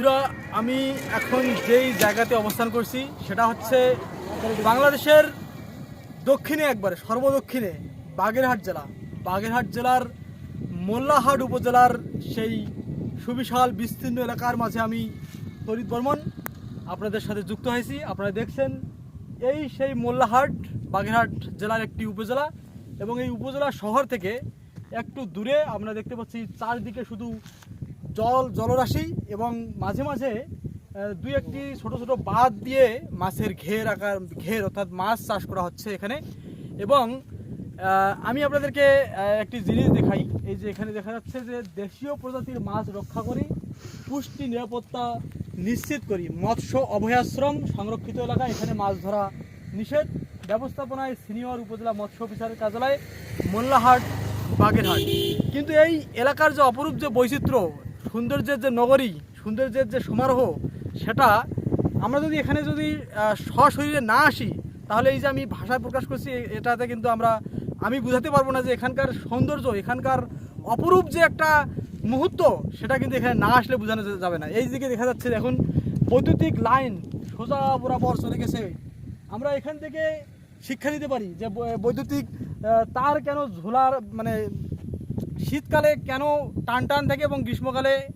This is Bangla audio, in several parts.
বন্ধুরা, আমি এখন যেই জায়গাতে অবস্থান করছি, সেটা হচ্ছে বাংলাদেশের দক্ষিণে একবারে, সর্বদক্ষিণে বাগেরহাট জেলা। বাগেরহাট জেলার মোল্লাহাট উপজেলার সেই সুবিশাল, বিস্তীর্ণ এলাকার মাঝে আমি তরিত বর্মন আপনাদের সাথে যুক্ত হয়েছি। আপনারা দেখছেন, এই সেই মোল্লাহাট, বাগেরহাট জেলার একটি উপজেলা এবং এই উপজেলা শহর থেকে একটু দূরে আমরা দেখতে পাচ্ছি, চারদিকে শুধু জল, জলরাশি এবং মাঝে মাঝে দুই একটি ছোট ছোট বাঁধ দিয়ে মাছের ঘের আকার, ঘের অর্থাৎ মাছ চাষ করা হচ্ছে এখানে। এবং আমি আপনাদেরকে একটি জিনিস দেখাই। এই যে এখানে দেখা যাচ্ছে যে দেশীয় প্রজাতির মাছ রক্ষা করি, পুষ্টি, নিরাপত্তা নিশ্চিত করি। মৎস্য অভয়াশ্রম সংরক্ষিত এলাকা, এখানে মাছ ধরা নিষেধ। ব্যবস্থাপনায় সিনিয়র উপজেলা মৎস্য অফিসারের কার্যালয়, মোল্লাহাট, বাগেরহাট। কিন্তু এই এলাকার যে অপরূপ যে বৈচিত্র্য সৌন্দর্যের যে নগরী, সৌন্দর্যের যে সমারোহ, সেটা আমরা যদি এখানে যদি সশরীরে না আসি, তাহলে এই যে আমি ভাষায় প্রকাশ করছি এটাতে কিন্তু আমরা, আমি বুঝাতে পারব না যে এখানকার সৌন্দর্য, এখানকার অপরূপ যে একটা মুহূর্ত, সেটা কিন্তু এখানে না আসলে বোঝানো যাবে না। এই দিকে দেখা যাচ্ছে এখন বৈদ্যুতিক লাইন সোজা বরাবর চলে গেছে। আমরা এখান থেকে শিক্ষা নিতে পারি যে বৈদ্যুতিক তার কেন ঝোলার মানে শীতকালে কেন টান টান থাকে এবং গ্রীষ্মকালে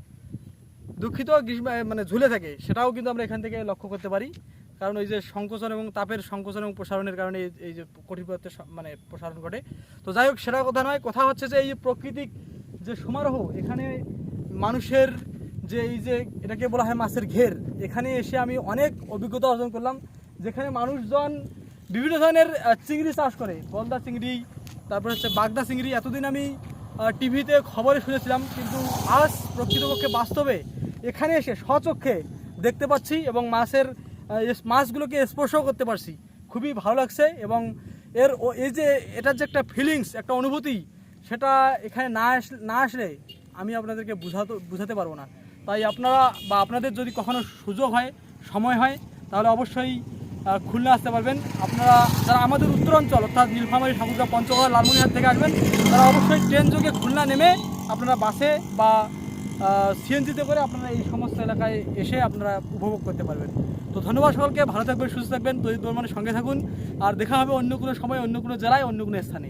দুঃখিত, গ্রীষ্ম মানে ঝুলে থাকে, সেটাও কিন্তু আমরা এখান থেকে লক্ষ্য করতে পারি। কারণ ওই যে সংকোচন এবং তাপের সংকোচন এবং প্রসারণের কারণে এই- যে কঠিপদার্থের স- মানে প্রসারণ ঘটে। তো যাই হোক, সেটা কথা নয়, কথা হচ্ছে যে এই যে প্রকৃতিক যে সমারোহ, এখানে মানুষের যে এই যে এটাকে বলা হয় মাছের ঘের, এখানে এসে আমি অনেক অভিজ্ঞতা অর্জন করলাম, যেখানে মানুষজন বিভিন্ন ধরনের চিংড়ি চাষ করে। গলদা চিংড়ি, তারপর হচ্ছে বাগদা চিংড়ি। এতদিন আমি টিভিতে খবরে শুনেছিলাম, কিন্তু আজ প্রকৃতপক্ষে বাস্তবে এখানে এসে স্বচক্ষে দেখতে পাচ্ছি এবং মাছের মাছগুলোকে স্পর্শও করতে পারছি। খুবই ভালো লাগছে এবং এর এই যে এটার যে একটা ফিলিংস একটা অনুভূতি, সেটা এখানে না না আসলে আমি আপনাদেরকে বুঝাতে বুঝাতে পারব না। তাই আপনারা বা আপনাদের যদি কখনো সুযোগ হয়, সময় হয়, তাহলে অবশ্যই খুলনা আসতে পারবেন। আপনারা যারা আমাদের উত্তরাঞ্চল, অর্থাৎ নীলফামারী, ঠাকুরগা, পঞ্চগড় লালমনিহাট থেকে আসবেন, তারা অবশ্যই ট্রেন যোগে খুলনা নেমে আপনারা বাসে বা সিএনজিতে করে আপনারা এই সমস্ত এলাকায় এসে আপনারা উপভোগ করতে পারবেন। তো ধন্যবাদ সকলকে, ভালো থাকবেন, সুস্থ থাকবেন তৈরি মানে সঙ্গে থাকুন। আর দেখা হবে অন্য কোনো সময়, অন্য কোনো জেলায়, অন্য কোনো স্থানে।